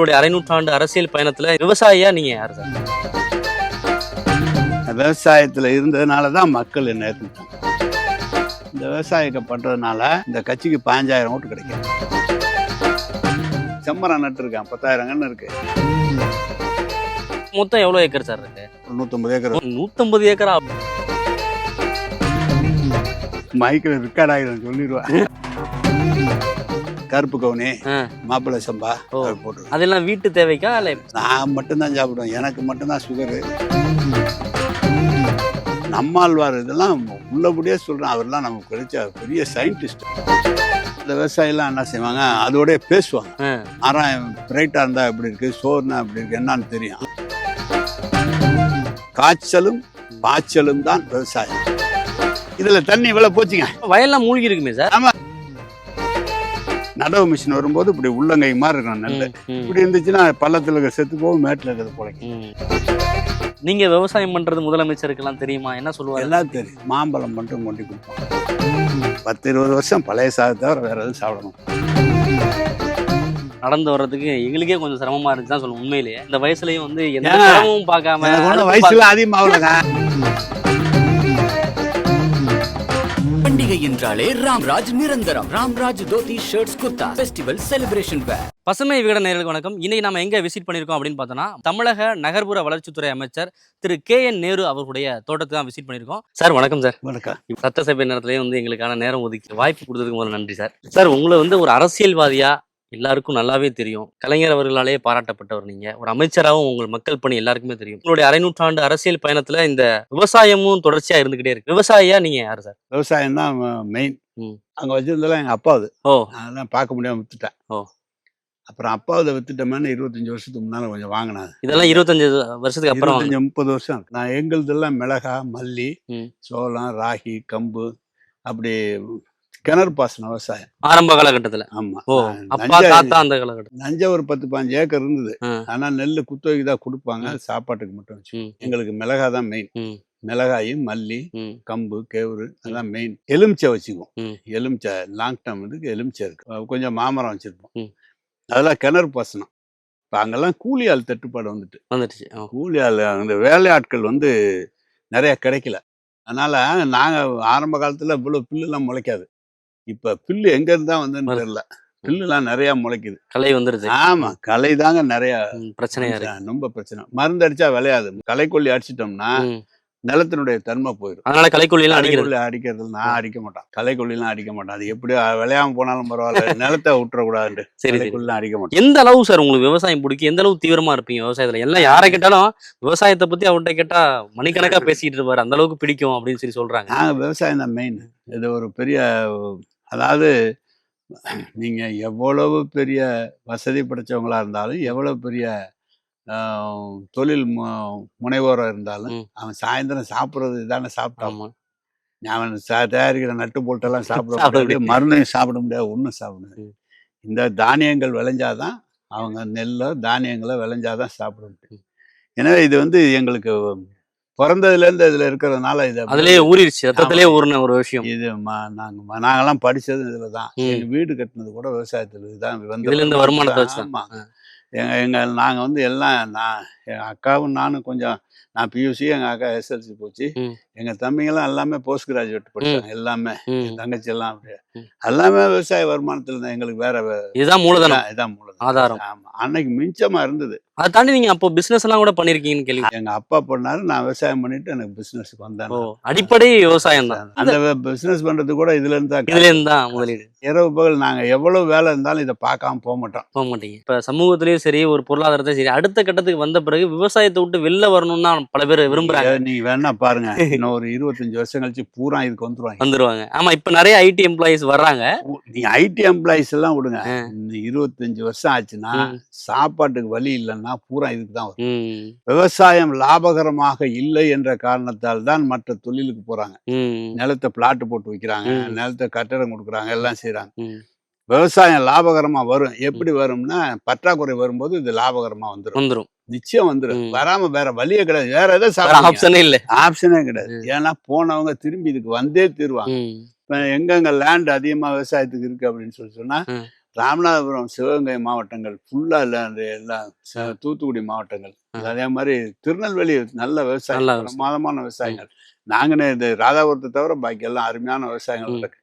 உங்களுடைய அரை நூற்றாண்டு அரசியல் பயணத்துல விவசாயியா நீங்க யாரு சார்? விவசாயத்துல இருந்ததுனால தான் மக்கள் என்ன இந்த விவசாயத்தை பண்றதுனால இந்த கட்சிக்கு பாஞ்சாயிரம் ஓட்டு கிடைக்கும். செம்மரம் நட்டுருக்கேன் பத்தாயிரம் கன்று இருக்கு. மொத்தம் எவ்வளவு ஏக்கர் சார் இருக்கு? நூத்தம்பது ஏக்கர். நூத்தம்பது ஏக்கரா? மைக்கில் ரெக்கார்ட் ஆகிடும் சொல்லிடுவேன். கருப்பு கவுனி. மாப்பிள்ளை சம்பா போட்டுருவேன். அதெல்லாம் வீட்டு தேவைக்கா இல்ல நான் மட்டும்தான் சாப்பிடுவேன். எனக்கு மட்டும்தான் சுகரு நம்மாழ்வார் இதெல்லாம் உள்ளபடியே சொல்றேன். அவர்லாம் நமக்கு கிடைச்ச பெரிய சயின்டிஸ்ட் இந்த விவசாயிலாம் என்ன செய்வாங்க? அதோடய பேசுவாங்க. மரம் பிரைட்டா இருந்தா எப்படி இருக்கு? சோறுனா எப்படி இருக்கு? என்னன்னு தெரியும். காய்ச்சலும் பாய்ச்சலும் தான் விவசாயம். இதுல தண்ணி இவ்வளவு போச்சுங்க. வயல்லாம் மூழ்கி இருக்குமே சார் நடவு மிஷின் வரும்போது இப்படி உள்ளங்கை மாதிரி இருக்கணும் நெல் இப்படி இருந்துச்சுன்னா பள்ளத்துல இருக்க செத்து போகும் மேட்டில் இருக்கிறது பிழைக்கும். நீங்க விவசாயம் பண்றது முதலமைச்சருக்கெல்லாம் தெரியுமா? என்ன சொல்லுவாரு? எல்லாம் தெரியும். மாம்பழம் மட்டும் கொண்டு கொடுப்போம் பத்து இருபது வருஷம் பழைய சாதத்தை தவிர வேற எதுவும் சாப்பிடணும். நடந்து வர்றதுக்கு எங்களுக்கே கொஞ்சம் சிரமமா இருந்துச்சு தான் சொல்லுவோம் உண்மையிலேயே. இந்த வயசுலயும் வந்து எந்த? சிரமமும் பார்க்காம வயசுல அதிகமாகலங்க. பண்டிகை என்றாலே ராம்ராஜ் நிரந்தரம். Ramraj dhoti shirts kurta festival celebration wear பசுமை விகட நேர்களுக்கு வணக்கம். இன்னைக்கு நம்ம எங்க விசிட் பண்ணிருக்கோம் அப்படின்னு பார்த்தோம்னா தமிழக நகர்ப்புற வளர்ச்சித்துறை அமைச்சர் திரு கே என் நேரு அவர்களுடைய தோட்டத்தை தான் விசிட் பண்ணிருக்கோம் சார் வணக்கம் சார். வணக்கம். சட்டசபை நேரத்திலேயே வந்து எங்களுக்கான நேரம் ஒதுக்கி வாய்ப்பு கொடுத்ததுக்கு முதல்ல நன்றி சார். சார் உங்களை வந்து ஒரு அரசியல்வாதியா எல்லாருக்கும் நல்லாவே தெரியும் கலைஞர் அவர்களாலே பாராட்டப்பட்டவர் நீங்க ஒரு அமைச்சராகவும் உங்கள் மக்கள் பணி எல்லாருக்குமே தெரியும் உங்களுடைய அரை நூற்றாண்டு அரசியல் பயணத்துல இந்த விவசாயமும் தொடர்ச்சியா இருந்துகிட்டே இருக்கு விவசாயியா நீங்க யாரு சார் விவசாயம் தான் மெயின். அங்க வச்சிருந்தெல்லாம் எங்க அப்பாவது ஓ அதெல்லாம் பார்க்க முடியாம வித்துட்டேன் ஓ. அப்புறம் அப்பாவது வித்துட்டோமேனு இருபத்தஞ்சு வருஷத்துக்கு முன்னால கொஞ்சம் வாங்கினேன் இதெல்லாம் இருபத்தஞ்சு வருஷத்துக்கு அப்புறம். இருபத்தஞ்சு முப்பது வருஷம். நான் எங்களுதெல்லாம் மிளகா மல்லி. சோளம் ராகி கம்பு அப்படி கிணறு பாசனம் விவசாயம். ஆரம்ப காலகட்டத்துல. ஆமா. ஓ நான் அப்பா நஞ்சை- தாத்தா அந்த காலகட்டம் நஞ்சை ஒரு பத்து பாஞ்சு ஏக்கர் இருந்தது. ஆனா நெல் குத்தகைக்கு தான் கொடுப்பாங்க. சாப்பாட்டுக்கு மட்டும் வச்சு. எங்களுக்கு மிளகா தான் மெயின் ம், மிளகாயும் மல்லி கம்பு கேவுரு அதான் மெயின் எலுமிச்சை வச்சுக்குவோம். எலுமிச்சை லாங் டேர்ம் இதுக்கு எலுமிச்சை இருக்கு. கொஞ்சம் மாமரம் வச்சிருப்போம். அதெல்லாம் கிணறு பாசனம். இப்போ அங்கெல்லாம் கூலி ஆள் தட்டுப்பாடு வந்துட்டு. வந்துடுச்சு. கூலி ஆள் அந்த வேலையாட்கள் வந்து நிறைய கிடைக்கல. அதனால நாங்க ஆரம்ப காலத்துல இவ்வளவு பில்லுலாம் முளைக்காது. இப்ப பில்லு எங்க இருந்தா வந்துன்னு வருது. தெரியல. பில்லுலாம் நிறைய முளைக்குது. கலை வந்துருச்சு ஆமா களை தாங்க நிறைய பிரச்சனையா இருக்கு. ரொம்ப பிரச்சனை. மருந்து அடிச்சா விளையாது. களைக்கொல்லி அடிச்சிட்டோம்னா. நிலத்தினுடைய தன்மை போயிடும் அதனால கலைக்கொல்லி எல்லாம் அடிக்கிறது அடிக்கிறது நான் அடிக்க மாட்டான். களைக்கொல்லிலாம் அடிக்க மாட்டான். அது எப்படி விளையாம போனாலும் பரவாயில்ல. நிலத்தை விட்டுறக்கூடாது களைக்கொல்லாம் அடிக்க மாட்டான். எந்த அளவு சார் உங்களுக்கு விவசாயம் பிடிக்கும்? எந்த அளவு தீவிரமா இருப்பீங்க விவசாயத்துல? எல்லாம் யாரை கேட்டாலும் விவசாயத்தை பத்தி அவர்கிட்ட கேட்டா மணிக்கணக்கா பேசிட்டு இருப்பாரு. அந்த அளவுக்கு பிடிக்கும் அப்படின்னு சொல்லி சொல்றாங்க. விவசாயம் தான் மெயின் இது ஒரு பெரிய அதாவது நீங்க எவ்வளவு பெரிய வசதி படைச்சவங்களா இருந்தாலும் எவ்வளவு பெரிய தொழில் மு- முனைவோரா இருந்தாலும். அவன் சாயந்தரம் சாப்பிடுறது தானே சாப்பிட்டான். ஆமா. அவன் சா- தயாரிக்கிற நட்டு போல்ட்டெல்லாம் சாப்பிட முடியாது மருந்தையும் சாப்பிட முடியாது ஒன்றும் சாப்பிட முடியாது. இந்த தானியங்கள் விளைஞ்சாதான் அவங்க நெல்லோ தானியங்களோ விளைஞ்சாதான் சாப்பிட முடியும். எனவே இது வந்து எங்களுக்கு பிறந்ததுல இருந்து இதுல இருக்கிறதுனால இது அதுலயே ஊறிடுச்சு ரத்தத்திலேயே ஊறின ஒரு விஷயம் இது ம- நாங்க ம- நாங்கெல்லாம் படிச்சது இதுல தான் ம். எங்க வீடு கட்டினது கூட விவசாயத்துல தான் இதுல இருந்து வருமானத்தை வச்சு தான். ஆமா ஆ. எங்க எங்க நாங்க வந்து எல்லாம் நான் அக்காவும் நானும் கொஞ்சம் நான் பியூசி எங்க அக்கா எஸ்எல்சி போச்சு. ம். எங்க தம்பிங்கெல்லாம் எல்லாமே போஸ்ட் கிராஜுவேட் படிச்சாங்க எல்லாமே. என் தங்கச்சி எல்லாம் அப்படியே. ம். எல்லாமே விவசாய வருமானத்துல தான் எங்களுக்கு வேற இதுதான் மூலதனம். இதான் மூலதனம். ஆதாரம். ஆமா. அன்னைக்கு மிஞ்சமா இருந்தது. அதை தாண்டி நீங்க அப்போ பிசினஸ் எல்லாம் கூட பண்ணிருக்கீங்கன்னு கேள்வி. எங்க அப்பா பண்ணாரு நான் விவசாயம் பண்ணிட்டு எனக்கு பிசினஸ்க்கு வந்தேன் அடிப்படை விவசாயம் தான். அந்த பிசினஸ் பண்றது கூட இதுல இருந்து தான் இதுல இருந்து தான் முதலீடு. இரவு பகல் நாங்க எவ்வளவு வேலை இருந்தாலும் இதை பார்க்காம போக மாட்டோம். போக மாட்டீங்க. இப்ப சமூகத்திலயும் சரி ஒரு பொருளாதாரத்தையும் சரி அடுத்த கட்டத்துக்கு வந்த பிறகு விவசாயத்தை விட்டு வெளில வரணும்னு தான் பல பேர் விரும்புறாங்க. நீங்க- வேணா பாருங்க. இன்னும் ஒரு இருபத்தஞ்சு வருஷம் கழிச்சு பூரா இதுக்கு வந்துருவாங்க. வந்துருவாங்க. ஆமா இப்ப நிறைய ஐடி எம்ப்ளாயிஸ் வர்றாங்க. நீங்க ஐடி எம்ப்ளாயிஸ் எல்லாம் விடுங்க. இன்னும் இருபத்தஞ்சு வருஷம் ஆச்சுன்னா. சாப்பாட்டுக்கு வழி இல்லைன்னா பூரா இதுக்கு தான் வரும். விவசாயம் லாபகரமாக இல்லை என்ற காரணத்தால் தான் மற்ற தொழிலுக்கு போறாங்க. நிலத்தை பிளாட் போட்டு வைக்கிறாங்க. நிலத்தை கட்டடம் கொடுக்குறாங்க. எல்லாம் செய்றாங்க. ம். விவசாயம் லாபகரமா வரும். எப்படி வரும்னா பற்றாக்குறை வரும்போது இது லாபகரமா வந்துடும் வந்துரும். நிச்சயம் வந்துடும். வராம வேற வழியே கிடையாது. வேற எதை வேற சாப்பிடுவீங்க? ஆப்ஷனே இல்ல. ஆப்ஷனே கிடையாது. ஏன்னா போனவங்க திரும்பி இதுக்கு வந்தே தீருவாங்க. இப்ப எங்கெங்க லேண்ட் அதிகமா விவசாயத்துக்கு இருக்கு அப்படின்னு சொல்லி சொன்னா. ராமநாதபுரம் சிவகங்கை மாவட்டங்கள் ஃபுல்லா இல்ல எல்லாம் தூத்துக்குடி மாவட்டங்கள். அதே மாதிரி திருநெல்வேலி நல்ல விவசாயம். பிரமாதமான விவசாயிகள் நாங்கனே இந்த ராதாபுரத்தை தவிர பாக்கி எல்லாம் அருமையான விவசாயங்கள். இருக்கு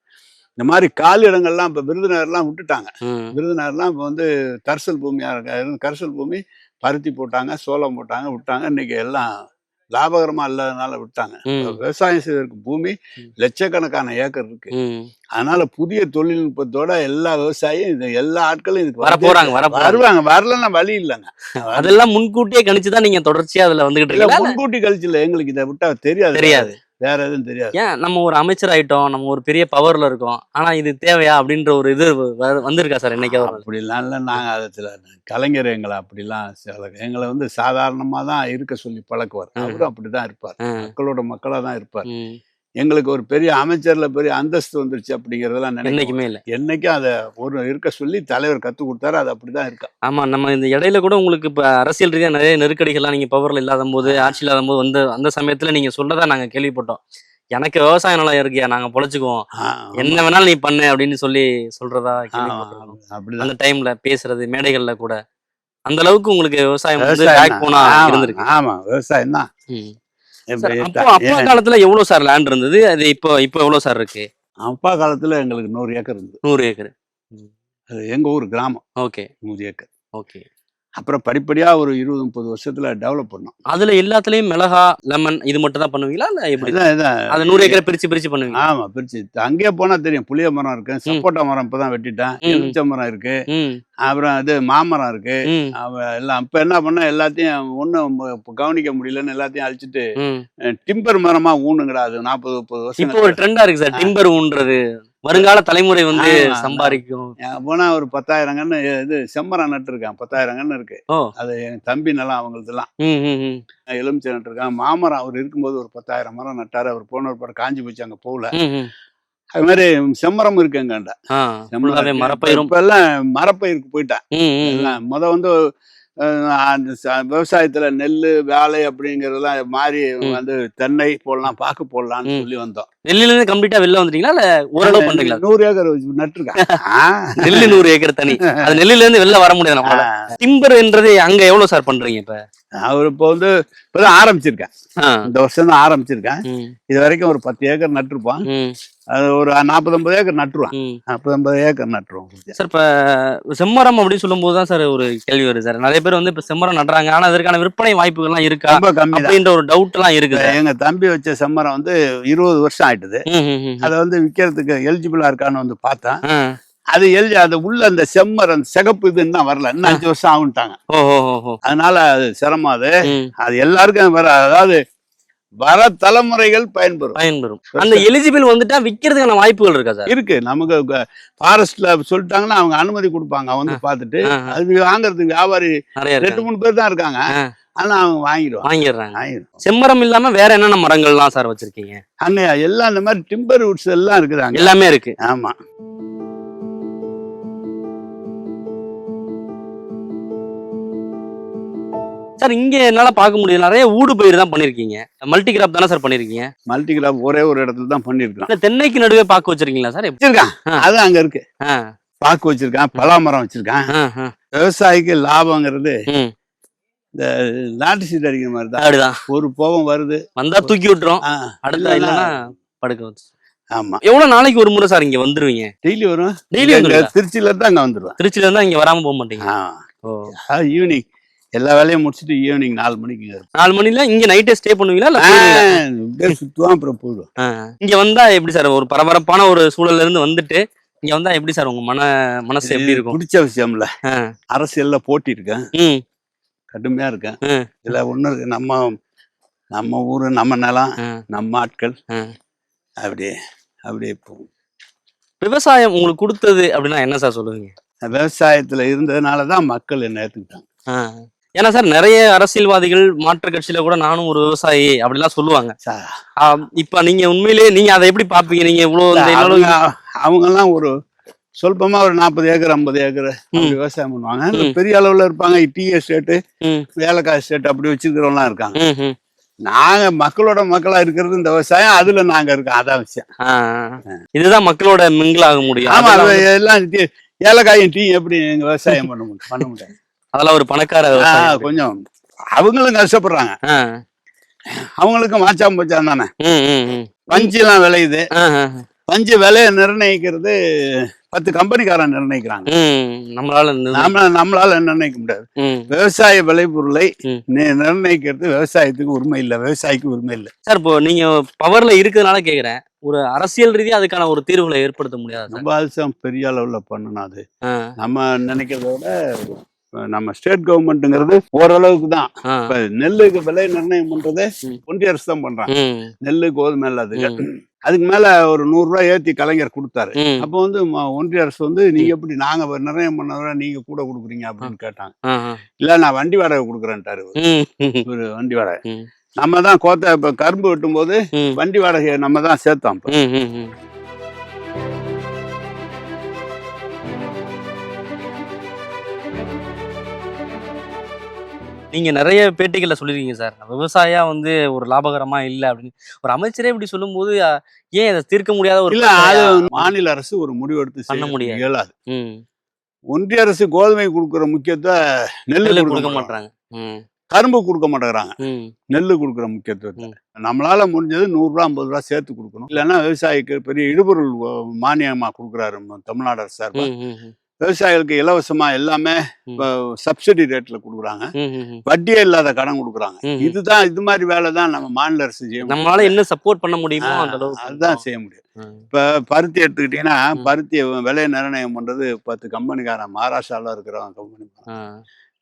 இந்த மாதிரி காலி இடங்கள்லாம் இப்ப விருதுநகர்லாம் விட்டுட்டாங்க. விருதுநகர்லாம் இப்போ வந்து கரிசல் பூமியா இருக்க கரிசல் பூமி பருத்தி போட்டாங்க சோளம் போட்டாங்க விட்டாங்க. இன்னைக்கு எல்லாம் லாபகரமா இல்லாதனால விட்டாங்க. விவசாயம் செய்வதற்கு பூமி. லட்சக்கணக்கான ஏக்கர் இருக்கு. அதனால புதிய தொழில்நுட்பத்தோட எல்லா விவசாயியும் இது எல்லா ஆட்களும் இதுக்கு வர போறாங்க, வர. வருவாங்க. வரலன்னா வழி இல்லைங்க. அதெல்லாம் முன்கூட்டியே கணிச்சுதான் நீங்க தொடர்ச்சியா அதுல வந்துகிட்டு இல்ல? முன்கூட்டி கழிச்சு இல்ல. எங்களுக்கு இதை விட்டா தெரியாது. தெரியாது. வேற எதுவும் தெரியாது. ஏன்? நம்ம ஒரு அமைச்சர் ஆயிட்டோம் நம்ம ஒரு பெரிய பவர்ல இருக்கோம். ஆனா இது தேவையா அப்படின்ற ஒரு இது வந்திருக்கா சார் என்னைக்காவது அப்படிலாம் இல்லை நாங்கள் அதை சில கலைஞர் எங்களை அப்படிலாம் சில எங்களை வந்து சாதாரணமாக தான் இருக்க சொல்லி பழக்குவார். அவரும் அப்படிதான் இருப்பார். மக்களோட மக்களாக தான் இருப்பார். எங்களுக்கு ஒரு பெரிய அமைச்சர்ல பெரிய அந்தஸ்து வந்துருச்சு அப்படிங்கறதெல்லாம் நினைக்க என்னைக்குமே இல்ல. என்னைக்கும் அதை ஒரு இருக்க சொல்லி தலைவர் கத்து கொடுத்தாரு அது அப்படிதான் இருக்கா? ஆமா நம்ம இந்த இடையில கூட உங்களுக்கு இப்ப அரசியல் ரீதியா நிறைய நெருக்கடிகள்லாம் நீங்க பவர்ல இல்லாத போது ஆட்சி இல்லாத போது வந்து அந்த சமயத்துல நீங்க சொன்னதா நாங்க கேள்விப்பட்டோம். எனக்கு விவசாய நிலம் இருக்கியா நாங்க பொழைச்சுக்குவோம். என்ன வேணாலும் நீ பண்ணு அப்படின்னு சொல்லி சொல்றதா அப்படிதான். அந்த டைம்ல பேசுறது மேடைகள்ல கூட. அந்த அளவுக்கு உங்களுக்கு விவசாயம் வந்து தான். ஆமா, இருந்திருக்கு. ஆமா விவசாயம் தான். அப்போ காலத்துல எவ்வளவு சார் லேண்ட் இருந்தது? அது இப்போ இப்போ எவ்வளவு சார் இருக்கு? அப்பா காலத்துல எங்களுக்கு நூறு ஏக்கர் இருந்தது. நூறு ஏக்கர். அது எங்க ஊர் கிராமம். ஓகே. நூறு ஏக்கர். ஓகே. அப்புறம் படிப்படியா ஒரு இருபது முப்பது வருஷத்துல டெவலப் பண்ணோம். அதுல எல்லாத்துலயும் மிளகா லெமன் இது மட்டும் தான் பண்ணுவீங்களா? இல்ல எப்படி? அது நூறு ஏக்கரை பிரிச்சு பிரிச்சு பண்ணுவீங்க ஆமா பிரிச்சு. அங்கேயே போனா தெரியும். புளிய மரம் இருக்கு சப்போட்டா மரம் இப்பதான் வெட்டிட்டேன். எலுமிச்சை மரம் இருக்கு. அப்புறம் இது மாமரம் இருக்கு. எல்லாம் இப்ப என்ன பண்ண எல்லாத்தையும் ஒன்றும் கவனிக்க முடியலன்னு எல்லாத்தையும் அழிச்சிட்டு டிம்பர் மரமா ஊனுங்கடா அது நாற்பது முப்பது வருஷம் இப்போ ஒரு ட்ரெண்டா இருக்கு சார். டிம்பர் ஊன்றது. வருங்கால தலைமுறை வந்து சம்பாதிக்கும். போனா ஒரு பத்தாயிரம் கன்று இது செம்மரம் நட்டுருக்கேன் பத்தாயிரம் கன்று இருக்கு. அது என் தம்பி நிலம் அவங்களுதுலாம். ம் ம் ம். எலுமிச்சை நட்டுருக்கேன் மாமரம் அவர் இருக்கும்போது ஒரு பத்தாயிரம் மரம் நட்டாரு. அவர் போன ஒரு படம் காஞ்சி போச்சு அங்க போகல. அது மாதிரி செம்மரம் இருக்கு எங்கண்ட மரப்பயிரும். இப்ப எல்லாம் மரப்பயிருக்கு போயிட்டேன் முத வந்து அந்த ச- விவசாயத்துல நெல் வாழை அப்படிங்கறதெல்லாம் மாறி. வந்து தென்னை போடலாம் பாக்கு போடலாம்னு. சொல்லி வந்தோம். நெல்லுல இருந்து கம்ப்ளீட்டா வெளில வந்துட்டீங்களா? இல்ல ஓரளவு பண்றீங்களா? நூறு ஏக்கர் நட்டுருக்கேன் ஆ. நெல்லு நூறு ஏக்கர் தனி. அது நெல்லுல இருந்து வெளில வர முடியாது நம்மளால. டிம்பர்ன்றது அங்க எவ்வளவு சார் பண்றீங்க இப்ப? அவர் இப்போ வந்து இப்பதான் ஆரம்பிச்சிருக்கேன். இந்த வருஷம் தான் ஆரம்பிச்சிருக்கேன் இது வரைக்கும் ஒரு பத்து ஏக்கர் நட்டுருப்பான் அது ஒரு நாற்பது ஐம்பது ஏக்கர் நட்டுருவான். நாற்பது ஐம்பது ஏக்கர் நட்டுருவோம் சார் இப்ப செம்மரம் அப்படின்னு சொல்லும்போது தான் சார் ஒரு கேள்வி வருது சார். நிறைய பேர் வந்து இப்ப செம்மரம் நடுறாங்க. ஆனா அதற்கான விற்பனை வாய்ப்புகள்லாம் இருக்கா? ரொம்ப கம்மி தான் அப்படின்ற ஒரு டவுட் எல்லாம் இருக்கு சார். எங்க தம்பி வச்ச செம்மரம் வந்து இருபது வருஷம் ஆயிட்டுது. அதை வந்து விற்கிறதுக்கு எலிஜிபிளா இருக்கான்னு வந்து பார்த்தேன். அது எழுதி அது உள்ள அந்த செம்மரம் சிகப்பு இது இன்னும் வரல. இன்னும் அஞ்சு வருஷம் ஆகுன்ட்டாங்க அதனால அது சிரமம் அது. அது எல்லாருக்கும் வர அதாவது வர தலைமுறைகள் பயன்பெறும். பயன்பெறும். அந்த எலிஜிபிள் வந்துட்டா விக்கிறதுக்கான வாய்ப்புகள் இருக்கா சார். இருக்கு. நமக்கு ஃபாரஸ்ட்ல சொல்லிட்டாங்கன்னா அவங்க அனுமதி கொடுப்பாங்க. வந்து பார்த்துட்டு. அது வாங்குறதுக்கு வியாபாரி ரெண்டு மூணு பேர் தான் இருக்காங்க. ஆனா அவங்க வாங்கிடுவாங்க. வாங்கிடுறாங்க. செம்மரம் இல்லாம வேற என்னென்ன மரங்கள்லாம் சார் வச்சிருக்கீங்க? அங்க எல்லாம் இந்த மாதிரி டிம்பர் வுட்ஸ் எல்லாம் இருக்குதாங்க? எல்லாமே இருக்கு. ஆமா. சார் இங்க என்னால பார்க்க முடியல. நிறைய ஊடு பயிர் தான் பண்ணிருக்கீங்க. மல்டி கிராப் தானே சார் பண்ணிருக்கீங்க? மல்டி கிராப் ஒரே ஒரு இடத்துல தான் பண்ணிருக்கான் இல்ல தென்னைக்கு நடுவே பாக்கு வச்சிருக்கீங்களா சார்? வச்சிருக்கான். அது அங்க இருக்கு. பாக்கு வச்சிருக்கான் பலாமரம் வச்சிருக்கான். விவசாயிக்கு லாபங்கிறது ம், நாட்டு சீட் அடிக்கிற மாதிரி தான். அப்படிதான். ஒரு போகம் வருது. வந்தா தூக்கி விட்டுரும். அடுத்த இல்லைன்னா- படுக்க வச்சு. ஆமா. எவ்வளவு நாளைக்கு ஒரு முறை சார் இங்க வந்துருவீங்க? டெய்லி வரும். டெய்லி திருச்சியில இருந்து அங்க வந்துருவேன். திருச்சியில இருந்தா இங்க வராம போக மாட்டீங்க. ஓ. ஈவினிங் எல்லா வேலையும் முடிச்சுட்டு ஈவினிங் நாலு மணிக்கு. நாலு மணில இங்க நைட்டே ஸ்டே பண்ணுவீங்களா இல்ல சுத்துவான் அப்புறம் போயிடுவோம் ஆ. இங்க வந்தா எப்படி சார் ஒரு பரபரப்பான ஒரு சூழல்ல இருந்து வந்துட்டு இங்க வந்தா எப்படி சார் உங்க மன மனசு எப்படி இருக்கும் பிடிச்ச விஷயம்ல. அரசியல்ல போட்டி இருக்கேன் கடுமையா இருக்கேன். இதுல ஒண்ணு இருக்கு நம்ம நம்ம ஊரு நம்ம நிலம். நம்ம ஆட்கள். அப்படியே அப்படியே போகும் விவசாயம் உங்களுக்கு கொடுத்தது அப்படின்னா என்ன சார் சொல்லுவீங்க விவசாயத்துல இருந்ததுனால தான் மக்கள் என்ன ஏத்துக்கிட்டாங்க. ஏன்னா சார் நிறைய அரசியல்வாதிகள் மாற்று கட்சியில கூட நானும் ஒரு விவசாயி அப்படிலாம் சொல்லுவாங்க. இப்ப நீங்க உண்மையிலேயே நீங்க அதை எப்படி பாப்பீங்க? நீங்க இவ்வளவு அவங்க அவங்கெல்லாம் ஒரு சொல்பமா ஒரு நாற்பது ஏக்கர் ஐம்பது ஏக்கர் விவசாயம் பண்ணுவாங்க. பெரிய அளவுல இருப்பாங்க. டீ எஸ்டேட்டு வேலைக்காய் எஸ்டேட் அப்படி வச்சிருக்கிறவங்களாம் இருக்காங்க. நாங்க மக்களோட மக்களா இருக்கிறது இந்த விவசாயம். அதுல நாங்க இருக்கோம். அதான் விஷயம். இதுதான் மக்களோட மிங்கிள் ஆக முடியும். ஆமா எல்லாம் ஏலக்காயும் டீ எப்படி விவசாயம் பண்ண முடியும்? பண்ண முடியாது. அதெல்லாம் ஒரு பணக்கார. கொஞ்சம் அவங்களும் கஷ்டப்படுறாங்க. அவங்களுக்கும் மாச்சாம் போச்சான் தானே. பஞ்சு எல்லாம் விளையுது. பஞ்சு விலையை நிர்ணயிக்கிறது பத்து கம்பெனிக்காரன் நிர்ணயிக்கிறாங்க நம்மளால நிர்ணயம். நாம நம்மளால நிர்ணயிக்க முடியாது. விவசாய விளைபொருளை நிர்ணயிக்கிறது விவசாயத்துக்கு உரிமை இல்லை விவசாயிக்கு உரிமை இல்லை சார் இப்போ நீங்க பவர்ல இருக்கிறதுனால கேக்குறேன் ஒரு அரசியல் ரீதியா அதுக்கான ஒரு தீர்வுகளை ஏற்படுத்த முடியாது நம்ம பெரிய அளவுல பண்ணணும் அது நம்ம நினைக்கிறத விட நம்ம ஸ்டேட் கவர்மெண்ட்டுங்கிறது ஓரளவுக்கு தான். இப்ப நெல்லுக்கு விலை நிர்ணயம் பண்றதே. ஒன்றிய அரசு தான் பண்றாங்க. நெல்லு கோதுமை எல்லாம் அதுக்கு. மேல ஒரு நூறு ரூபாய் ஏத்தி கலைஞர் கொடுத்தாரு. அப்போ வந்து ஒன்றிய அரசு வந்து நீங்க எப்படி நாங்க நிர்ணயம் பண்ணதை நீங்க கூட கொடுக்குறீங்க அப்படின்னு கேட்டாங்க. இல்ல நான் வண்டி வாடகை கொடுக்குறேன்ட்டாரு ஒரு வண்டி வாடகை. நம்ம தான் கோத்த இப்ப கரும்பு வெட்டும் போது. வண்டி வாடகையை நம்ம தான் சேர்த்தோம் இப்ப. ம், ம், ம். நீங்க நிறைய பேட்டிகள்ல சொல்லிருக்கீங்க சார் விவசாயா வந்து ஒரு லாபகரமா இல்ல அப்படின்னு ஒரு அமைச்சரே இப்படி சொல்லும்போது ஏன் இதை தீர்க்க முடியாத ஒரு இல்ல அது? மாநில அரசு ஒரு முடிவெடுத்து பண்ண முடியாது. இயலாது ஒன்றிய அரசு கோதுமை கொடுக்குற முக்கியத்துவ நெல்லு நெல்லு கொடுக்க மாட்டாங்க கரும்பு கொடுக்க மாட்டேங்கிறாங்க ம், நெல்லு கொடுக்குற முக்கியத்துவத்தை. நம்மளால முடிஞ்சது நூறு ரூபா ஐம்பது ரூபா சேர்த்து கொடுக்கணும் இல்லைன்னா விவசாயிக்கு பெரிய இடுபொருள் மானியமா கொடுக்குறாரு தமிழ்நாடு அரசு விவசாயிகளுக்கு இலவசமா எல்லாமே சப்சிடி ரேட்ல கொடுக்குறாங்க. வட்டியே இல்லாத கடன் கொடுக்குறாங்க. இதுதான் இது மாதிரி வேலை தான் நம்ம மாநில அரசு செய்ய முடியும். நம்மளால என்ன சப்போர்ட் பண்ண முடியுமோ அந்த அதுதான் செய்ய முடியும் இப்ப பருத்தி எடுத்துக்கிட்டீங்கன்னா. பருத்தி விலை நிர்ணயம் பண்றது பத்து கம்பெனிக்காரன் மகாராஷ்டிரால இருக்கிறவன் கம்பெனி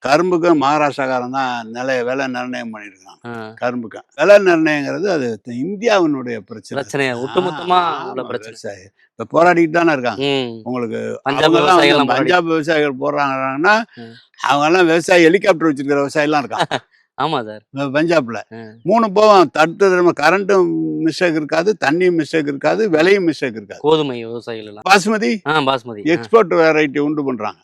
கரும்புக்கும் மகாராஷ்டிராக்காரன் தான் நிலைய விலை நிர்ணயம் பண்ணிருக்கான். கரும்புக்கு. விலை நிர்ணயங்கிறது அது இந்தியாவினுடைய பிரச்சனை. பிரச்சனை ஒட்டுமொத்தமா விவசாயி. இப்ப போராடிட்டு தானே இருக்காங்க. உங்களுக்கு பஞ்சாப் விவசாயிகள் போடுறாங்கன்னா. அவங்க எல்லாம் விவசாயி ஹெலிகாப்டர் வச்சிருக்கிற விவசாயி எல்லாம் இருக்கான் ஆமா சார். பஞ்சாப்ல. மூணு போவோம். தடுத்து கரண்ட்டும் மிஸ்டேக் இருக்காது தண்ணியும் மிஸ்டேக் இருக்காது விலையும் மிஸ்டேக் இருக்காது. கோதுமை விவசாயிகள் பாஸ்மதி? ஆ, எக்ஸ்போர்ட் வெரைட்டி உண்டு பண்றாங்க.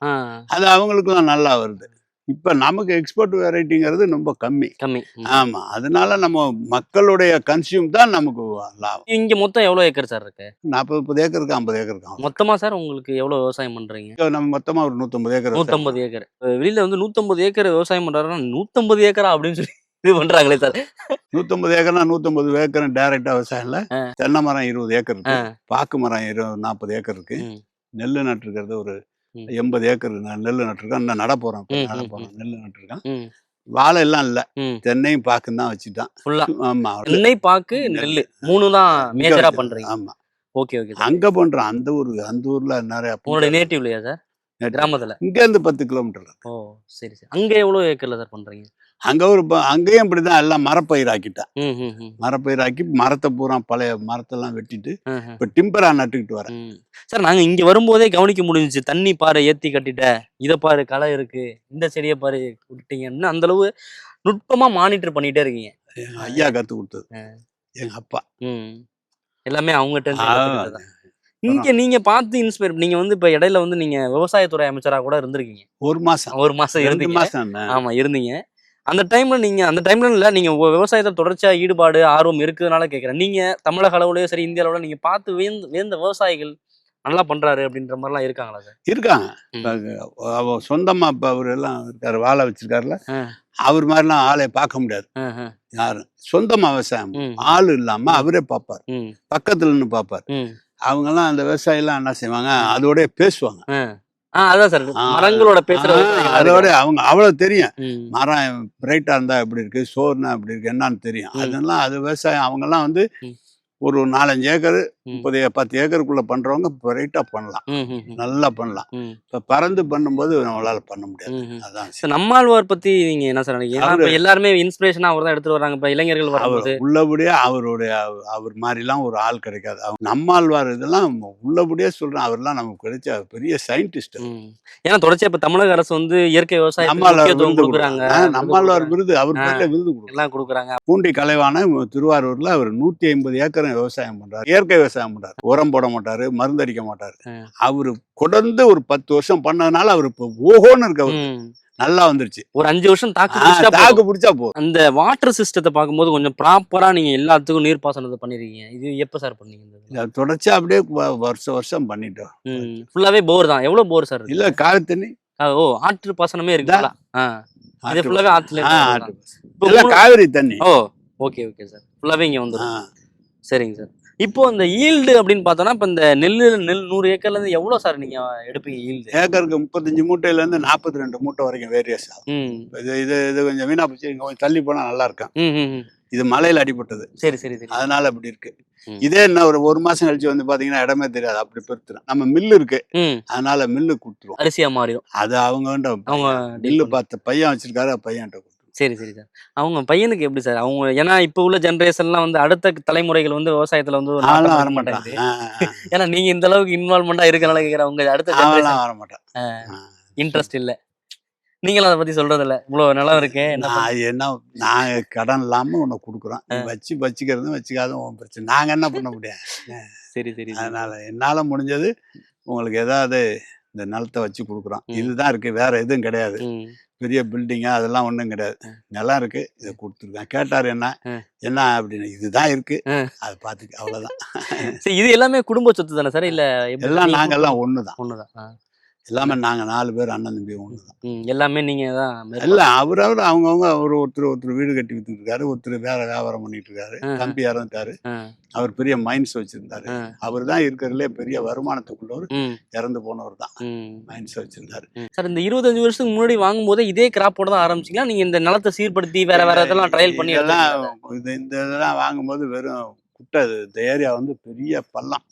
அது அவங்களுக்குலாம் நல்லா வருது. இப்ப நமக்கு எக்ஸ்போர்ட் வெரைட்டிங்கிறது ரொம்ப கம்மி. கம்மி. ம். ஆமா. அதனால நம்ம மக்களுடைய கன்சியூம் தான் நமக்கு லாபம். இங்க மொத்தம் எவ்வளவு ஏக்கர் சார் இருக்கு? நாற்பது முப்பது ஏக்கருக்கு ஐம்பது ஏக்கர் இருக்கான் மொத்தமா சார் உங்களுக்கு எவ்வளவு விவசாயம் பண்றீங்க? இங்க நம்ம மொத்தமா ஒரு நூத்தம்பது ஏக்கர் நூத்தம்பது ஏக்கர். வெளியில வந்து நூத்தம்பது ஏக்கர் விவசாயம் பண்றாருன்னா நூத்தம்பது ஏக்கரா அப்படின்னு சொல்லி இது பண்றாங்களே சார். நூத்தம்பது ஏக்கர்னா நூத்தம்பது ஏக்கர் டைரக்டா விவசாயம் இல்ல. தென்னை மரம் இருபது ஏக்கர் இருக்கு. பாக்கு மரம் இருபது நாற்பது ஏக்கர் இருக்கு. ம். நெல்லு நட்டுருக்கிறது ஒரு. எண்பது ஏக்கர் நெ- நெல்லு நட்டுருக்கோம் இன்னும் நட போறோம் இப்ப. ம், நட ம், போறோம் நெல்லு நட்டுருக்கோம் ம். வாழை எல்லாம் இல்ல. தென்னையும் பாக்கும் தான் வச்சுட்டான். ஃபுல்லா. ஆமா தென்னை பாக்கு நெல்லு. மூணு தான் மேஜரா. பண்றீங்க. ஆமா. ஓகே ஓகே அங்க பண்றோம் அந்த ஊரு அந்த ஊர்ல நிறைய நேட்டிவ்லையா சார் கிராமத்துல. இங்க இருந்து பத்து கிலோமீட்டர் ஓ சரி சரி. அங்க எவ்வளவு ஏக்கர்ல சார் பண்றீங்க? அங்க ஒரு அங்கேயும் இப்படிதான் எல்லாம் மரப்பயிர் ஆக்கிட்டான் மரப்பயிர் ஆக்கி மரத்தை பூரா பழைய மரத்தெல்லாம் வெட்டிட்டு. இப்ப டிம்பரா நட்டுக்கிட்டு வரேன். சார் நாங்க இங்க வரும்போதே கவனிக்க முடிஞ்சுச்சு. தண்ணி பாரு ஏத்தி கட்டிட்ட. இத பாரு களை இருக்கு. இந்த செடியை பாரு விட்டீங்கன்னு அந்த அளவு நுட்பமா மானிட்டர் பண்ணிட்டே இருக்கீங்க. ஐயா கத்து கொடுத்தது. எங்க அப்பா. எல்லாமே அவங்ககிட்ட இங்க நீங்க பார்த்து இன்ஸ்பயர் நீங்க வந்து இப்ப இடையில வந்து நீங்க விவசாயத்துறை அமைச்சரா கூட இருந்திருக்கீங்க. ஒரு மாசம். ஒரு மாசம் இருந்தீங்க. ஆமா இருந்தீங்க. அந்த டைம்ல நீங்க அந்த டைம்ல இல்ல நீங்க விவசாயத்துல தொடர்ச்சியா ஈடுபாடு ஆர்வம் இருக்குதுனால கேக்குறேன். நீங்க தமிழக அளவுலயோ சரி இந்திய அளவுல நீங்க பார்த்து வியந்த வியந்த விவசாயிகள் நல்லா பண்றாரு அப்படின்ற மாதிரிலாம் இருக்காங்களா சார்? இருக்காங்க. சொந்தமா இப்ப அவர் எல்லாம் இருக்காரு வாழை வச்சிருக்காருல. அவர் மாதிரிலாம் ஆளை பார்க்க முடியாது. யாரும். சொந்தமா விவசாயம். ஆள் இல்லாம அவரே பார்ப்பார். பக்கத்துல நின்று பார்ப்பார். ம், அவங்க எல்லாம் அந்த விவசாயி எல்லாம் என்ன செய்வாங்க? அதோட பேசுவாங்க. அதான் சார். மரங்களோட அதோட. அவங்க அவ்வளவு தெரியும். மரம் பிரைட்டா இருந்தா எப்படி இருக்கு? சோறுனா எப்படி இருக்கு? என்னன்னு தெரியும். அதெல்லாம் அது விவசாயம் அவங்க எல்லாம் வந்து. ஒரு நாலஞ்சு ஏக்கர். முப்பது பத்து ஏக்கருக்குள்ள பண்றவங்க பிரைட்டா பண்ணலாம். நல்லா பண்ணலாம். இப்ப பறந்து பண்ணும்போது நம்மளால பண்ண முடியாது. அதான் நம்மாழ்வார் பத்தி நீங்க என்ன சார் நினைக்கிறீங்க எல்லாருமே இன்ஸ்பிரேஷனா அவர் தான் எடுத்துட்டு வராங்க இப்ப இளைஞர்கள் வரும்போது. உள்ளபடியே அவருடைய அவ- அவர் மாதிரிலாம் ஒரு ஆள் கிடைக்காது. அவர் நம்மாழ்வார் இதெல்லாம் உள்ளபடியே சொல்றேன் அவர்லாம் நமக்கு கிடைச்ச பெரிய சயின்டிஸ்ட். ஏன்னா தொடர்ச்சியா இப்ப தமிழக அரசு வந்து இயற்கை விருது கொடுக்குறாங்க. நம்மாழ்வார். விருது அவர் விருது எல்லாம் கொடுக்குறாங்க. பூண்டி கலைவான திருவாரூர்ல அவர் நூத்தி ஐம்பது ஏக்கர் விவசாயம் பண்றாரு இயற்கை விவசாயம் பண்றாரு. உரம் போட மாட்டாரு மருந்தடிக்க மாட்டாரு. ம். அவரு தொடர்ந்து ஒரு பத்து வருஷம் பண்ணதுனால அவர் இப்போ ஓஹோன்னு இருக்கு அவரு. ம். நல்லா வந்துருச்சு. ஒரு அஞ்சு வருஷம் தாக்கு. தாக்கு பிடிச்சா போதும். அந்த வாட்டர் சிஸ்டத்தை பார்க்கும்போது கொஞ்சம் ப்ராப்பரா நீங்க எல்லாத்துக்கும் நீர் பாசனத்தை பண்ணிருக்கீங்க. இது எப்ப சார் பண்ணீங்க தொடர்ச்சியா அப்படியே வருஷம் வருஷம் பண்ணிட்டோம். ஃபுல்லாவே போர் தான். எவ்வளவு போர் சார் இல்ல காவி தண்ணி. ஓ ஆற்று பாசனமே இருக்குங்களா? ஆ. இது ஃபுல்லாவே ஆத்துல ஆ, இருந்து ஆற்று வருதா? இப்போ இல்ல மூணு- காவிரி தண்ணி. ஓ ஓகே ஓகே சார் ஃபுல்லாவே இங்க வந்துடும் சரிங்க சார். இப்போ இந்த ஈல்டு அப்படின்னு பார்த்தோன்னா இப்போ இந்த நெல் நெல் நூறு ஏக்கர்ல இருந்து எவ்வளவு சார் நீங்க எடுப்பீங்க ஈல்டு? ஏக்கருக்கு முப்பத்தஞ்சு மூட்டையில இருந்து நாற்பத்தி ரெண்டு மூட்டை வரைக்கும் வேரியஸ் இது இது இது கொஞ்சம் வீணா போச்சு. கொஞ்சம் தள்ளி போனா நல்லா இருக்கும். இது மலையில அடிபட்டது. சரி சரி சரி. அதனால அப்படி இருக்கு. இதே என்ன ஒரு ஒரு மாசம் கழிச்சு வந்து பாத்தீங்கன்னா இடமே தெரியாது. அப்படி பெருத்துரும். நம்ம மில்லு இருக்கு. அதனால மில்லு கொடுத்துருவோம் அரிசியா மாறிடும் அது அவங்க அவங்க மில்லு பார்த்த பையன் வச்சிருக்காரு. பையன்கிட்ட கொடுத்துருவோம் சரி சரி சார். அவங்க பையனுக்கு எப்படி சார்? அவங்க ஏன்னா இப்போ உள்ள ஜென்ரேஷன்லாம் வந்து அடுத்த தலைமுறைகள் வந்து விவசாயத்துல வந்து வரமாட்டான். மாட்டேங்குது. ஏன்னா நீங்க இந்த அளவுக்கு இன்வால்மெண்டா இருக்கனால கேக்குற உங்க அடுத்த ஜென்ரேஷன் அவன்லாம் வரமாட்டான். ஆ. இன்ட்ரெஸ்ட் இல்ல. நீங்களும் அதை பத்தி சொல்றது இல்ல இவ்வளவு நிலம் இருக்கு? நான் என்ன நாங்க கடன் இல்லாம உன்னை கொடுக்குறோம் வச்சு வச்சுக்கிறதும் வச்சுக்காதும் உன் பிரச்சனை. நாங்க என்ன பண்ண முடியாது சரி சரி. அதனால என்னால முடிஞ்சது உங்களுக்கு ஏதாவது இந்த நிலத்தை வச்சு கொடுக்குறோம். இதுதான் இருக்கு வேற எதுவும் கிடையாது. பெரிய பில்டிங்கா அதெல்லாம் ஒண்ணும் கிடையாது. நிலம் இருக்கு. இதை கொடுத்துருக்கேன். கேட்டாரு என்ன. என்ன அப்படின்னு? இதுதான் இருக்கு. அது பாத்துக்க. அவ்வளவுதான். சரி இது எல்லாமே குடும்ப சொத்து தானே சார்? இல்ல எல்லாம் நீங்க நாங்க எல்லாம் ஒண்ணுதான். ஒண்ணுதான். ஆ. எல்லாமே நாங்க நாலு பேர் அண்ணன் தம்பி ஒண்ணுதான் ம், எல்லாமே நீங்க தான். இல்ல அவர் அவர் அவங்கவுங்க அவர் ஒருத்தர் ஒருத்தர் வீடு கட்டி வித்துட்டு இருக்காரு ஒருத்தர் வேற வியாபாரம் பண்ணிட்டு இருக்காரு. தம்பி ஆ, அவர் பெரிய மைன்ஸ் வச்சிருந்தாரு. அவர் தான் இருக்கிறதுலே பெரிய வருமானத்துக்குள்ளவர் இறந்து போனவர் தான். மைன்ஸ் வச்சிருந்தாரு. சார் இந்த இருபத்தஞ்சு வருஷத்துக்கு முன்னாடி வாங்கும்போது இதே கிராப்போட தான் ஆரம்பிச்சீங்களா? நீங்க இந்த நிலத்தை சீர்படுத்தி வேற வேற இதெல்லாம் ட்ரையல் பண்ணி? இது இந்த இதெல்லாம் வாங்கும்போது வெறும் குட்டை. இந்த ஏரியா வந்து பெரிய பள்ளம்.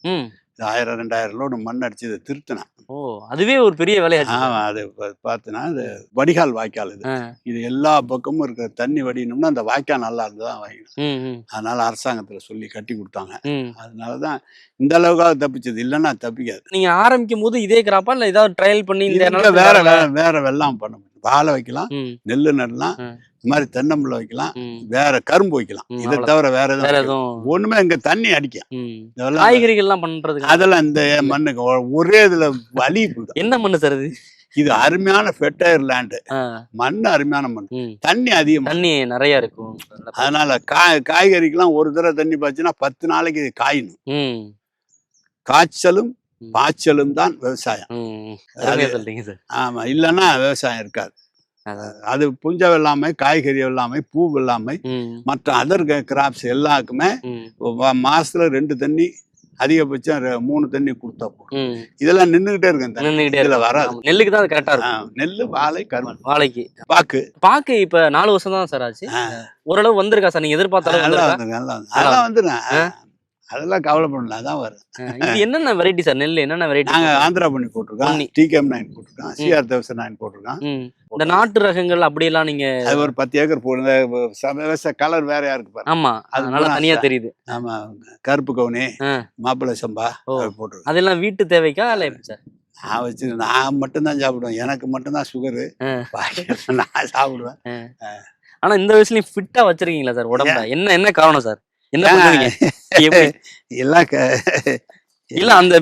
ஆயிரம் ரெண்டாயிரம் லோடு மண் அடிச்சு இதை திருத்தினேன் ஓ அதுவே ஒரு பெரிய வேலையாச்சு. ஆமா அது பார்த்தனா இது வடிகால் வாய்க்கால் இது. இது எல்லா பக்கமும் இருக்கிற தண்ணி வடியணும்னா அந்த வாய்க்கால் நல்லா இருந்துதான் வாங்கிடும் ம், ம், அதனால அரசாங்கத்துல சொல்லி கட்டி கொடுத்தாங்க. ம். அதனாலதான் இந்த அளவுக்காக தப்பிச்சது. இல்லைன்னா தப்பிக்காது. நீங்க ஆரம்பிக்கும் போது இதே கிராப்பா இல்ல ஏதாவது ட்ரையல் பண்ணி வேற வேற வெள்ளாம் பண்ண முடியும் வாழை வைக்கலாம் ம், நெல்லு நடலாம் ம். இந்த மாதிரி தென்னம்பிள்ளை வைக்கலாம். வேற கரும்பு வைக்கலாம் இதை. தவிர வேற எதுவும் ஒண்ணுமே இங்க தண்ணி அடிக்கும் ம். இதெல்லாம் காய்கறிகள் எல்லாம் பண்றதுக்கு அதெல்லாம் இந்த மண்ணுக்கு ஒரே இதுல வலி என்ன மண்ணு சார் இது இது அருமையான ஃபெர்டைல் லேண்டு மண் அருமையான மண். தண்ணி அதிகமா தண்ணி நிறைய இருக்கும் அதனால காய் காய்கறிக்கெல்லாம் ஒரு தடவை தண்ணி பாய்ச்சுன்னா பத்து நாளைக்கு இது காயணும் காய்ச்சலும். பாய்ச்சலும் தான் விவசாயம். ஆமா இல்லைன்னா விவசாயம் இருக்காது. அது புஞ்ச வெள்ளாமை காய்கறி வெள்ளாமை பூ வெள்ளாமை மற்ற அதர் கிராப்ஸ் எல்லாருக்குமே மாசத்துல ரெண்டு தண்ணி அதிகபட்சம் மூணு தண்ணி கொடுத்தா போதும். இதெல்லாம் நின்றுகிட்டே இருக்கு இந்த தண்ணி. நின்னுக்கிட்டே இதுல. வராது. நெல்லுக்கு தான் கரெக்டா இருக்கும். நெல்லு வாழை கரும்பு. வாழைக்கு. பாக்கு. பாக்கு இப்ப நாலு வருஷம் தான் சார் ஆச்சு. ஓரளவு வந்திருக்கா சார்? நீங்க எதிர்பார்த்த அளவு நல்லா வந்திருக்கா? வந்து நல்லா வந்து அதெல்லாம் கவலைப்படல அதான் வரும் என்னென்ன வெரைட்டி சார் நெல் என்னென்ன வெரைட்டி நாங்க ஆந்திரா பண்ணி போட்டிருக்கோம். டிகேஎம் நைன் போட்டிருக்கோம். சிஆர் தௌசண்ட் நைன் போட்டிருக்கோம். இந்த நாட்டு ரகங்கள் அப்படியெல்லாம் நீங்க அது ஒரு பத்து ஏக்கர் போடுங்க கலர் வேறையா இருக்கு பாரு. ஆமா. அது அதனால தனியா தெரியுது. ஆமா. கருப்பு கவுனி. மாப்பிள்ளை சம்பா போட்டிருக்கோம். அதெல்லாம் வீட்டு தேவைக்கா இல்ல சார் நான் வச்சு நான் மட்டும்தான் சாப்பிடுவேன். எனக்கு மட்டும்தான் சுகரு. நான் சாப்பிடுவேன். ஆனா இந்த வயசுலயும் ஃபிட்டா வச்சிருக்கீங்களா சார் உடம்ப? என்ன என்ன காரணம் சார் என்ன? பண்ணுவீங்க? எல்லாம் இல்ல அந்த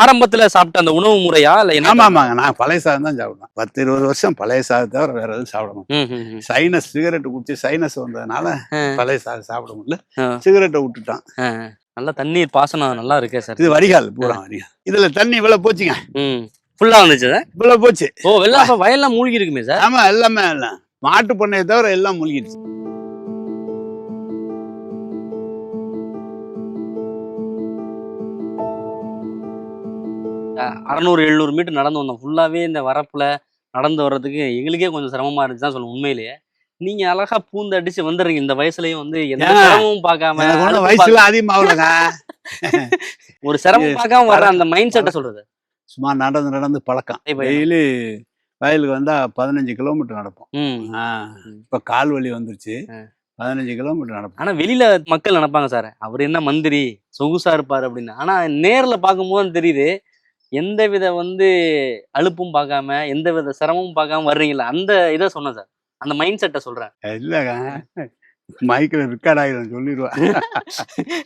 ஆரம்பத்துல சாப்பிட்ட அந்த உணவு முறையா? இல்ல ஆமா ஆமாங்க. நான் பழைய சாதம் தான் சாப்பிடுவேன். பத்து இருபது வருஷம் பழைய சாதம் தவிர வேற எதுவும் சாப்பிட மாட்டேன். ம், ம், ம். சைனஸ் சிகரெட் குடிச்சு சைனஸ் வந்ததுனால. பழைய சாதம் சாப்பிட முடியல. சிகரெட்டை விட்டுட்டான். நல்லா தண்ணீர் பாசனம். நல்லா இருக்கே சார். இது வடிகால் பூரா வடிகால். இதுல தண்ணி இவ்வளவு போச்சுங்க. ஃபுல்லா வந்துச்சு இவ்வளவு போச்சு. ஓ வெள்ளம் வயல்லாம் மூழ்கி இருக்குமே சார்? ஆமா எல்லாமே எல்லாம். மாட்டு பண்ணையை தவிர எல்லாம் முழுகிடுச்சு. அறநூறு எழுநூறு மீட்டர் நடந்து வந்தோம். ஃபுல்லாவே இந்த வரப்புல நடந்து வர்றதுக்கு எங்களுக்கே கொஞ்சம் சிரமமா இருந்துச்சு தான் சொல்லணும் உண்மையிலேயே. நீங்க அழகா பூந்து அடிச்சு வந்துடுறீங்க. இந்த வயசுலயும் வந்து எந்த? சிரமமும் பார்க்காம வயசுல அதிகமாகலங்க ஒரு சிரமம் பார்க்காம வர்ற அந்த மைண்ட் செட்டை சொல்றது. சும்மா நடந்து நடந்து பழக்கம். டெய்லி வயலுக்கு வந்தா பதினஞ்சு கிலோமீட்டர் நடப்போம். இப்ப கால் வலி வந்துருச்சு. பதினஞ்சு கிலோமீட்டர் நடப்போம். ஆனா வெளியில மக்கள் நினைப்பாங்க சார். அவர் என்ன மந்திரி? சொகுசா இருப்பாரு அப்படின்னு. ஆனா நேர்ல பார்க்கும்போது தெரியுது எந்த வித வந்து அலுப்பும் பார்க்காம எந்த வித சிரமமும் பார்க்காம வர்றீங்களா அந்த இதை சொன்னேன் சார். அந்த மைண்ட் செட்டை சொல்றேன். இல்லங்க. மைக்கில் ரெக்கார்ட் ஆகிடும் சொல்லிடுவேன்.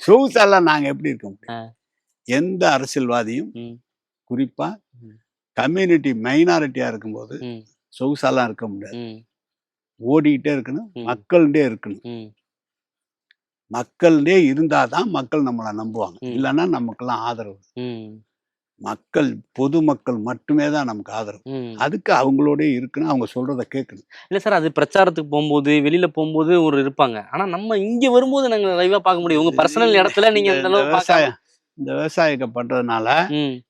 சொகுசாலாம் நாங்க எப்படி இருக்க ஆ. முடியும் எந்த அரசியல்வாதியும். குறிப்பா. கம்யூனிட்டி மைனாரிட்டியா இருக்கும்போது. சொகுசாலாம் இருக்க முடியாது. ஓடிக்கிட்டே இருக்கணும். மக்கள்கிட்டே இருக்கணும். மக்கள்கிட்டே இருந்தாதான் மக்கள் நம்மளை நம்புவாங்க. இல்லைன்னா நமக்கெல்லாம் ஆதரவு. மக்கள் பொதுமக்கள் மட்டுமே தான் நமக்கு ஆதரவு. அதுக்கு அவங்களோடய இருக்கணும் அவங்க சொல்றத கேட்கணும். இல்ல சார் அது பிரச்சாரத்துக்கு போகும்போது வெளியில போகும்போது ஒரு இருப்பாங்க. ஆனா நம்ம இங்க வரும்போது நாங்க லைவா பார்க்க முடியும். உங்க பர்சனல் இடத்துல நீங்க இந்த- விவசாயம் இந்த விவசாயிக்க பண்றதுனால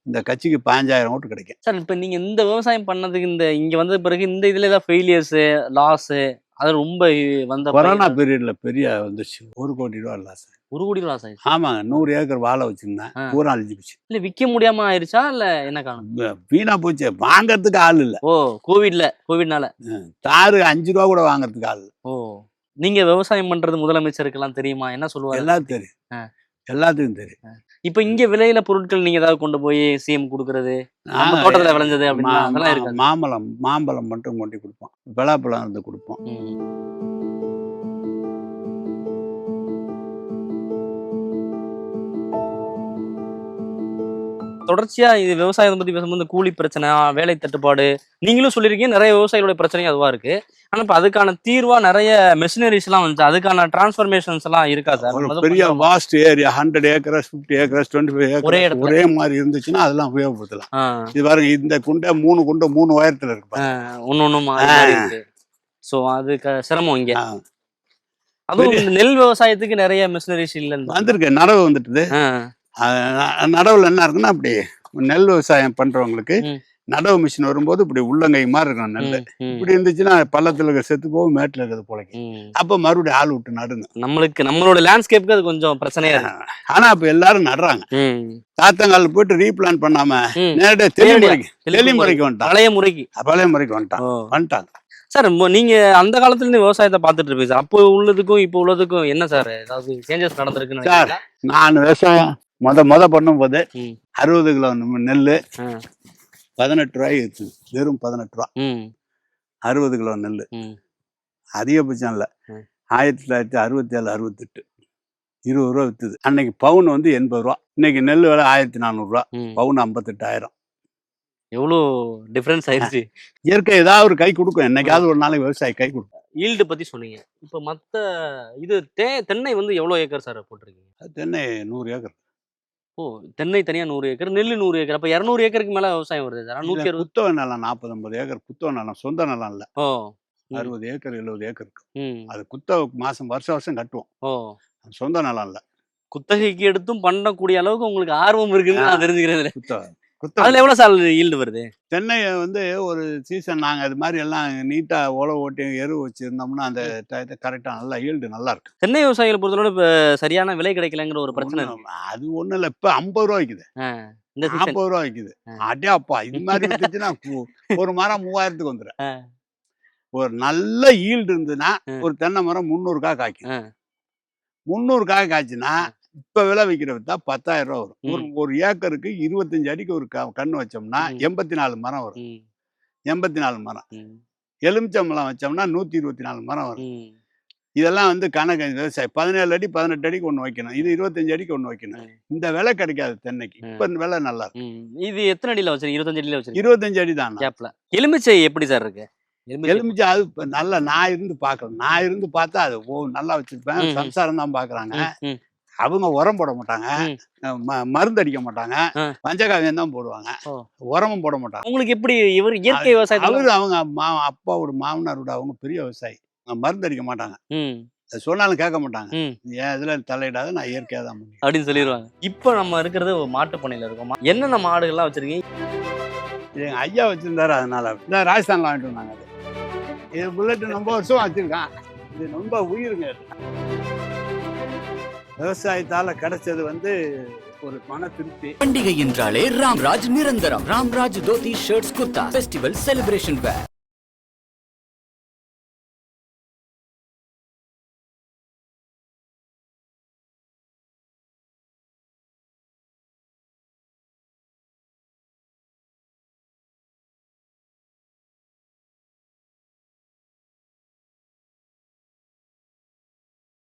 இந்த கட்சிக்கு பாஞ்சாயிரம் ஓட்டு கிடைக்கும். சார் இப்ப நீங்க இந்த விவசாயம் பண்ணதுக்கு இந்த இங்க வந்த பிறகு இந்த இதுல ஏதாவது ஃபெயிலியர்ஸ் லாஸ் அது ரொம்ப வந்த கொரோனா பீரியட்ல பெரிய வந்துச்சு ஒரு கோடி ரூபா லாஸ் ஒரு கோடி லாஸ் ஆயிடுச்சு. ஆமாங்க. நூறு ஏக்கர் வாழை வச்சிருந்தேன். பூரா அழிஞ்சு போச்சு. இல்ல விக்க முடியாம ஆயிருச்சா? இல்ல என்ன காரணம்? வீணா போச்சு. வாங்கறதுக்கு ஆள் இல்ல. ஓ கோவிட்ல கோவிட்னால தாரு அஞ்சு ரூபா கூட வாங்குறதுக்கு ஆள். ஓ நீங்க விவசாயம் பண்றது முதலமைச்சருக்கெல்லாம் தெரியுமா? என்ன சொல்லுவாரு? எல்லாத்துக்கும் தெரியும். எல்லாத்துக்கும் தெரியும். இப்ப இங்க விலையில பொருட்கள் நீங்க ஏதாவது கொண்டு போய் சிஎம் கொடுக்கறது? தோட்டத்துல விளைஞ்சது அப்படின்னா அதெல்லாம் இருக்காது. மாம்பழம் மாம்பழம் மட்டும் கொண்டு கொடுப்போம். பலாப்பழம் வந்து கொடுப்போம். தொடர்ச்சியா இது விவசாயத்தை பத்தி பேசும்போது இந்த கூலி பிரச்சனை வேலை தட்டுப்பாடு நீங்களும் சொல்லியிருக்கீங்க நிறைய விவசாயிகளோட பிரச்சனையும் அதுவா இருக்கு. ஆனா இப்ப அதுக்கான தீர்வா நிறைய மெஷினரிஸ் எல்லாம் வந்துச்சு. அதுக்கான டிரான்ஸ்ஃபர்மேஷன்ஸ் எல்லாம் இருக்கா சார்? பெரிய? Vast area hundred acres fifty acres twenty five ஒரே ஏக்கர். ஒரே மாதிரி இருந்துச்சுன்னா அதெல்லாம் உபயோகப்படுத்தலாம். இது பாருங்க இந்த குண்டை மூணு குண்டை மூணு உயரத்துல இருக்கு மாறி இருக்கு. சோ அது சிரமம் இங்க. அதுவும் நெல் விவசாயத்துக்கு நிறைய மிஷினரிஸ் இல்லைன்னு வந்திருக்கு நடவு வந்துட்டுது. நடவுல என்ன இருக்குன்னா அப்படி நெல் விவசாயம் பண்றவங்களுக்கு. நடவு மிஷின் வரும்போது இப்படி உள்ளங்கை மாதிரி இருக்கும் நெல். இப்படி இருந்துச்சுன்னா பள்ளத்துல இருக்க செத்து போகும் மேட்டுல இருக்கிறது போலைக்கு. அப்ப மறுபடியும் ஆள் விட்டு நடுங்க. நம்மளுக்கு நம்மளோட லேண்ட்ஸ்கேப்க்கு அது கொஞ்சம் பிரச்சனையா ஆனா அப்ப எல்லாரும் நடுறாங்க. தாத்தங்கால் போயிட்டு ரீப்ளான் பண்ணாம ம். நேரடியா நேரடியா. தெளிமுறைக்கு தெளிமுறைக்கு வந்துட்டான். பழைய முறைக்கு. பழைய முறைக்கு வந்துட்டான். வந்துட்டாங்க சார் நீங்க அந்த காலத்துல இருந்து விவசாயத்தை பார்த்துட்டு இருப்பீங்க சார். அப்போ உள்ளதுக்கும் இப்போ உள்ளதுக்கும் என்ன சார்? ஏதாவது சேஞ்சஸ் நடந்திருக்குன்னு சார். நான் விவசாயம் முத முத பண்ணும்போது. அறுபது கிலோ நெல். பதினெட்டு ரூபாய் வித்து வெறும் பதினெட்டு ரூபா. அறுபது கிலோ நெல் அதிகபட்சம் இல்லை. ஆயிரத்தி தொள்ளாயிரத்தி அறுபத்தி ஏழு அறுபத்தெட்டு. இருபது ரூபா வித்துது. அன்னைக்கு பவுன் வந்து எண்பது ரூபா. இன்னைக்கு நெல் விலை ஆயிரத்தி நானூறுரூவா. பவுன் ஐம்பத்தெட்டாயிரம். எவ்வளோ டிஃபரன்ஸ் ஆயிடுச்சு இயற்கை ஏதாவது ஒரு கை கொடுக்கும். என்னைக்காவது ஒரு நாளைக்கு விவசாயி கை கொடுக்கும். ஈல்டு பத்தி சொன்னீங்க. இப்போ மத்த இது தே தென்னை வந்து எவ்வளோ ஏக்கர் சார் போட்டிருக்கீங்க? தென்னை நூறு ஏக்கர். ஓ தென்னை தனியா நூறு ஏக்கர் நெல் நூறு ஏக்கர் அப்ப இரநூறு ஏக்கருக்கு மேல விவசாயம் வருது சார் நூத்தி அறுபது குத்தவ நிலம் நாற்பது ஐம்பது ஏக்கர் குத்தவ நிலம் சொந்த நிலம் இல்லை. ஓ. அறுபது ஏக்கர் எழுபது ஏக்கர் அது குத்தவ மாசம் வருஷம் வருஷம் கட்டுவோம். ஓ. சொந்த நிலம் இல்லை. குத்தகைக்கு எடுத்தும் பண்ணக்கூடிய அளவுக்கு உங்களுக்கு ஆர்வம் இருக்குன்னு நான் தெரிஞ்சுக்கிறேன் இதுல. அதுல எவ்வளவு சார் ஈல்டு வருது? தென்னையை வந்து ஒரு சீசன் நாங்கள் இது மாதிரி எல்லாம் நீட்டாக உழவு ஓட்டி எரு வச்சுருந்தோம்னா அந்த டயத்தை கரெக்டாக நல்லா ஈல்டு நல்லா இருக்கு. தென்னை விவசாயிகளை இப்ப சரியான விலை கிடைக்கலங்கிற ஒரு பிரச்சனை அது ஒன்றும் இல்லை இப்போ ஐம்பது ரூபா விற்குது நாற்பது ரூபா விற்குது ஆ. அடே அப்பா இது மாதிரி வித்துச்சுன்னா ஒரு மரம் மூவாயிரத்துக்கு வந்துடும். ஒரு நல்ல ஈல்டு இருந்ததுன்னா. ஒரு தென்னை மரம் முந்நூறு காய் காய்க்கும். முந்நூறு காய் காய்ச்சுன்னா இப்ப விலை விற்கிற வித்தா பத்தாயிரம் ரூபா வரும். ஒரு. ஒரு ஏக்கருக்கு இருபத்தஞ்சு அடிக்கு ஒரு கண்ணு வச்சோம்னா. எண்பத்தி நாலு மரம் வரும். எண்பத்தி நாலு மரம். எலுமிச்சம்பழம் வச்சோம்னா நூத்தி இருபத்தி நாலு மரம் வரும். இதெல்லாம் வந்து கணக்கு விவசாயம். பதினேழு அடி பதினெட்டு அடிக்கு ஒன்று வைக்கணும். இது இருபத்தஞ்சு அடிக்கு ஒன்று வைக்கணும். இந்த விலை கிடைக்காது தென்னைக்கு. இப்ப இந்த விலை நல்லா இருக்கு. ம். இது எத்தனை அடியில வச்சிருக்கீங்க? இருபத்தஞ்சு அடியில வச்சிருக்கீங்க? இருபத்தஞ்சு அடி தான்? கேப்ல. எலுமிச்சை எப்படி சார் இருக்கு? எலுமிச்சை அது நல்லா நான் இருந்து பார்க்கறேன் நான் இருந்து பார்த்தா அது ஓ நல்லா வச்சிருப்பேன். சம்சாரம் தான் ம். அவங்க உரம் போட மாட்டாங்க. மருந்து அடிக்க மாட்டாங்க. பஞ்சகாவியம் தான் போடுவாங்க. உரமும் போட மாட்டாங்க. உங்களுக்கு எப்படி இவர் இயற்கை விவசாயத்துல அவரு அவங்க அப்பாவோட மாமனாரோட அவங்க பெரிய விவசாயி. மருந்து அடிக்க மாட்டாங்க. சொன்னாலும் கேட்க மாட்டாங்க. ஏன் இதுல தலையிடாத நான் இயற்கையா தான் அப்படின்னு சொல்லிடுவாங்க இப்போ நம்ம இருக்கிறது ஒரு மாட்டு பண்ணையில இருக்கோம். என்னென்ன மாடுகள்லாம் வச்சிருக்கீங்க? எங்க ஐயா வச்சிருந்தாரு அதனால. இந்த ராஜஸ்தான்ல வாங்கிட்டு வந்தாங்க அது. இது புல்லட் ரொம்ப வருஷம் வச்சிருக்கான். இது ரொம்ப உயிருங்க. விவசாயத்தால கிடைச்சது வந்து ஒரு மன திருப்தி. பண்டிகை என்றாலே ராம்ராஜ் நிரந்தரம். Ramraj dhoti shirts kurta festival celebration wear